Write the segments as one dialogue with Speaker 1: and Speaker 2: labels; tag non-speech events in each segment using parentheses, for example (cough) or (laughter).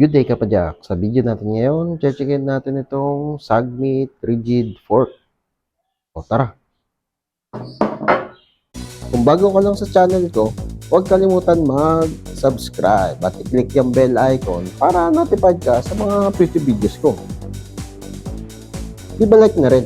Speaker 1: Good day kapadyak. Sa video natin ngayon, checkin natin itong Sagmit Rigid Fork. O tara. Kung bago ka lang sa channel ko, huwag kalimutan mag-subscribe at i-click yung bell icon para notified ka sa mga future videos ko. Di ba like na rin?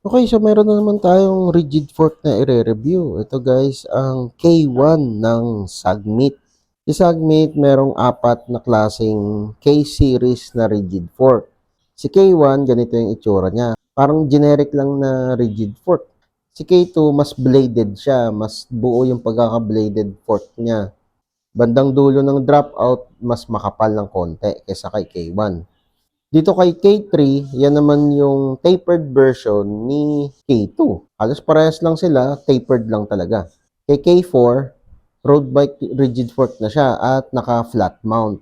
Speaker 1: Okay, so meron na naman tayong rigid fork na i-review. Ito guys, ang K1 ng Sagmit. Si Sagmit merong apat na klaseng K-series na rigid fork. Si K1, ganito yung itsura niya. Parang generic lang na rigid fork. Si K2, mas bladed siya. Mas buo yung pagkaka-bladed fork niya. Bandang dulo ng dropout, mas makapal ng konti kaysa kay K1. Dito kay K3, yan naman yung tapered version ni K2. Halos parehas lang sila, tapered lang talaga. Kay K4, road bike rigid fork na siya at naka-flat mount.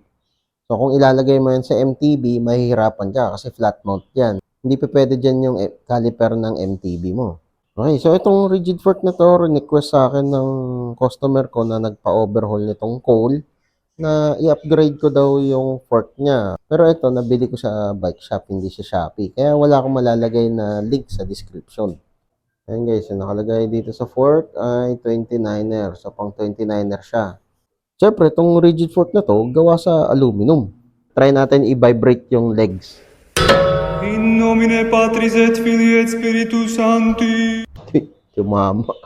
Speaker 1: So kung ilalagay mo yan sa MTB, mahihirapan ka kasi flat mount yan. Hindi pa pwede dyan yung caliper ng MTB mo. Okay, so itong rigid fork na to, request sa akin ng customer ko na nagpa-overhaul nitong Cole na i-upgrade ko daw yung fork niya. Pero ito, nabili ko sa bike shop, hindi sa Shopee. Kaya wala akong malalagay na link sa description. Ayan guys, yung nakalagay dito sa fork ay 29er. So, pang 29er siya. Siyempre, itong rigid fork na to, gawa sa aluminum. Try natin i-vibrate yung legs.
Speaker 2: In nomine Patris et Filii et Spiritus Sancti. (laughs)
Speaker 1: Tumama. (laughs)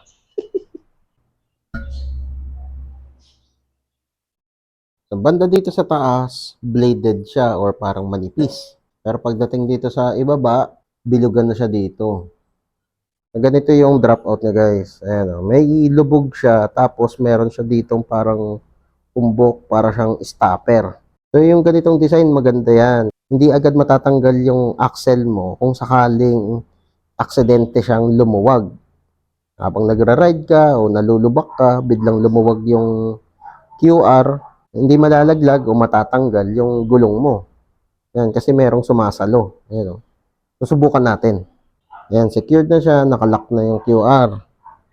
Speaker 1: Sa banda dito sa taas, bladed siya or parang manipis. Pero pagdating dito sa ibaba, bilugan na siya dito. Ganito yung dropout niya guys. Ayan, oh. may lubog siya tapos meron siya ditong parang umbok para siyang stopper. So yung ganitong design maganda yan. Hindi agad matatanggal yung axle mo kung sakaling aksidente siyang lumuwag. Habang nagra-ride ka o nalulubak ka, biglang lumuwag yung QR, hindi malalaglag o matatanggal yung gulong mo. Yan, kasi merong sumasalo. Ayan, oh. Susubukan natin. Ayan, secured na siya, nakalock na yung QR.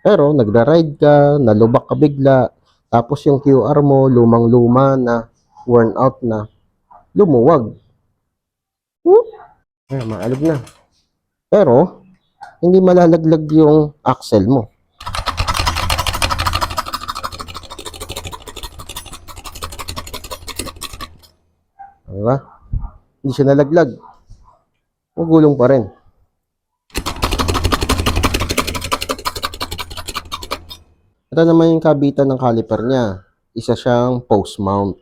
Speaker 1: Pero, nagra-ride ka, nalubak ka bigla, tapos yung QR mo, lumang-luma na, worn out na, lumuwag. Whoop! Ayan, maalog na. Pero, hindi malalaglag yung axle mo. Di ba? Hindi siya nalaglag. Magulong pa rin. Ito naman yung kabitan ng caliper niya. Isa siyang post mount.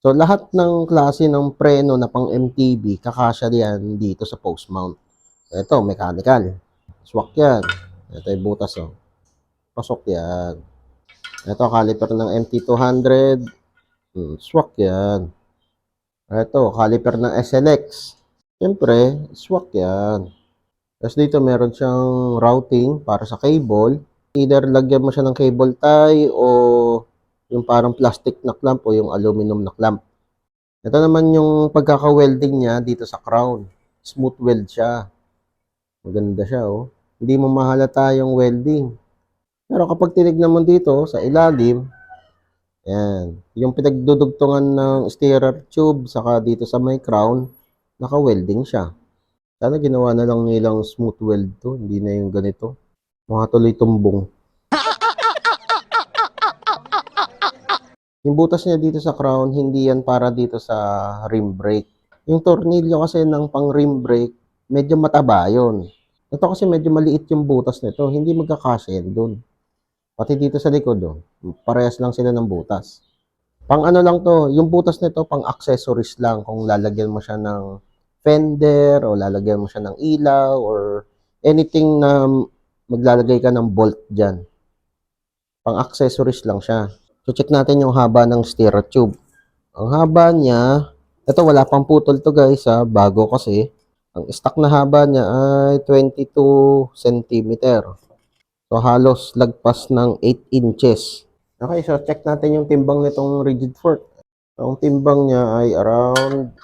Speaker 1: So, lahat ng klase ng preno na pang MTB, kakasya yan dito sa post mount. Ito, mechanical. Swak yan. Ito yung butas, oh. Pasok yan. Ito, caliper ng MT200. Hmm, swak yan. Ito, caliper ng SLX. Siyempre, swak yan. Tapos dito, meron siyang routing para sa cable. Either lagyan mo siya ng cable tie o yung parang plastic na clamp o yung aluminum na clamp. Ito naman yung pagkaka-welding niya dito sa crown. Smooth weld siya. Maganda siya, oh. Hindi mo mahalata yung welding. Pero kapag tinignan mo dito sa ilalim, yan, yung pinagdudugtungan ng steerer tube saka dito sa may crown, naka-welding siya. Sana ginawa na lang nilang smooth weld to, hindi na yung ganito. Mga tuloy tumbong. Yung butas niya dito sa crown, hindi yan para dito sa rim brake. Yung tornilyo kasi ng pang rim brake, medyo mataba yun. Ito kasi medyo maliit yung butas nito, hindi magkakasya yan doon. Pati dito sa likod, oh, parehas lang sila ng butas. Pang ano lang to, yung butas nito pang accessories lang kung lalagyan mo siya ng fender o lalagyan mo siya ng ilaw or anything na maglalagay ka ng bolt dyan. Pang accessories lang siya. So check natin yung haba ng steerer tube. Ang haba niya, ito wala pang putol to guys ha, bago kasi. Ang stock na haba niya ay 22 cm. So halos lagpas ng 8 inches. Okay, so check natin yung timbang nitong rigid fork. Ang timbang niya ay around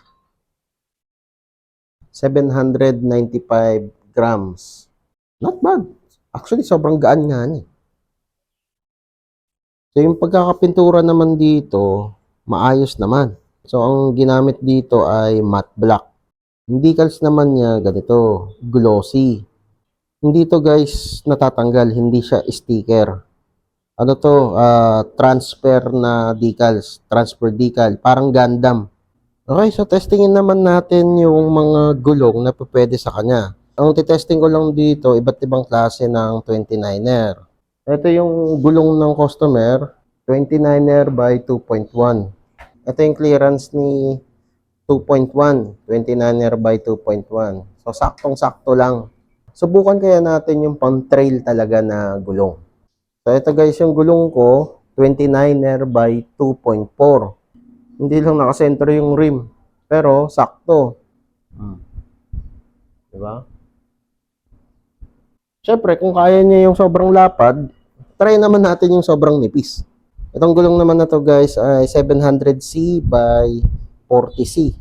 Speaker 1: 795 grams. Not bad. Actually, sobrang gaan nga niya. So, yung pagkakapintura naman dito, maayos naman. So, ang ginamit dito ay matte black. Yung decals naman niya, ganito, glossy. Hindi to guys natatanggal, hindi siya sticker. Ano to, ah, transfer na decals, transfer decal, parang Gundam. Okay, so testingin naman natin yung mga gulong na pwede sa kanya. Ang titesting ko lang dito, iba't ibang klase ng 29er. Ito yung gulong ng customer, 29er by 2.1. Ito yung clearance ni 2.1, 29er by 2.1. So, saktong-sakto lang. Subukan kaya natin yung pang-trail talaga na gulong. So, ito guys, yung gulong ko, 29er by 2.4. Hindi lang nakasentro yung rim. Pero, sakto. Hmm. Diba? Siyempre, kung kaya niya yung sobrang lapad, try naman natin yung sobrang nipis. Itong gulong naman na to guys ay 700C by 40C.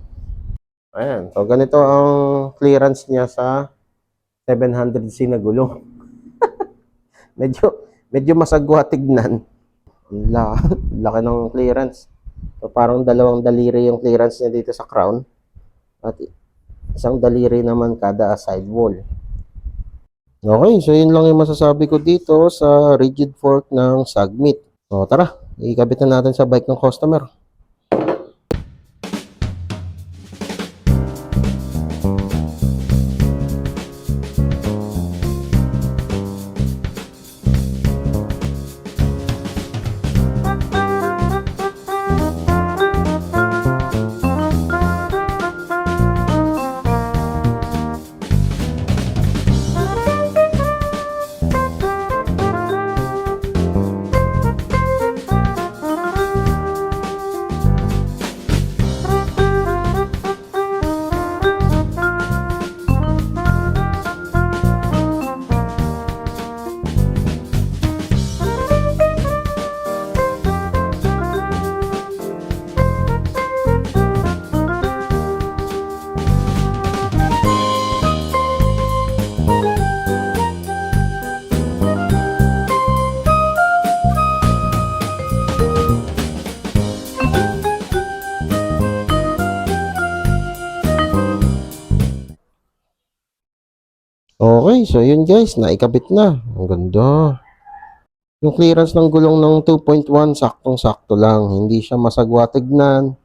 Speaker 1: Ayan. So, ganito ang clearance niya sa 700C na gulong. (laughs) medyo, medyo masagwa tignan. La- laki ng clearance. So, parang dalawang daliri yung clearance niya dito sa crown. At isang daliri naman kada sidewall. Okay, so yun lang yung masasabi ko dito sa rigid fork ng Sagmit. So tara, ikabit na natin sa bike ng customer. So yun guys, naikabit na. Ang ganda. Yung clearance ng gulong ng 2.1, saktong-sakto lang. Hindi siya masagwa tignan.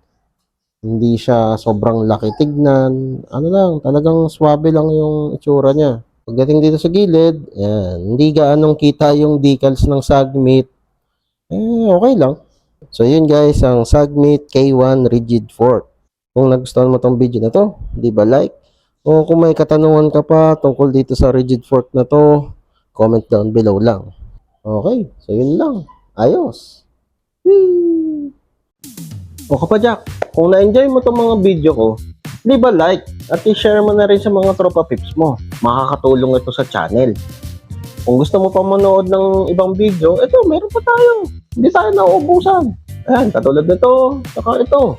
Speaker 1: Hindi siya sobrang laki tignan. Ano lang, talagang swabe lang yung itsura niya. Pagdating dito sa gilid, yan, hindi gaanong kita yung decals ng Sagmit. Eh, okay lang. So yun guys, ang Sagmit K1 Rigid Fork. Kung nagustuhan mo tong video na to, di ba like? O kung may katanungan ka pa tungkol dito sa rigid fork na to, comment down below lang. Okay, so yun lang. Ayos. Whee! O kapadyak, kung na-enjoy mo tong mga video ko, di ba like at i-share mo na rin sa mga tropa pips mo. Makakatulong ito sa channel. Kung gusto mo pa manood ng ibang video, ito, meron pa tayo. Hindi tayo nauubusan. Ayan, katulad nito, saka ito.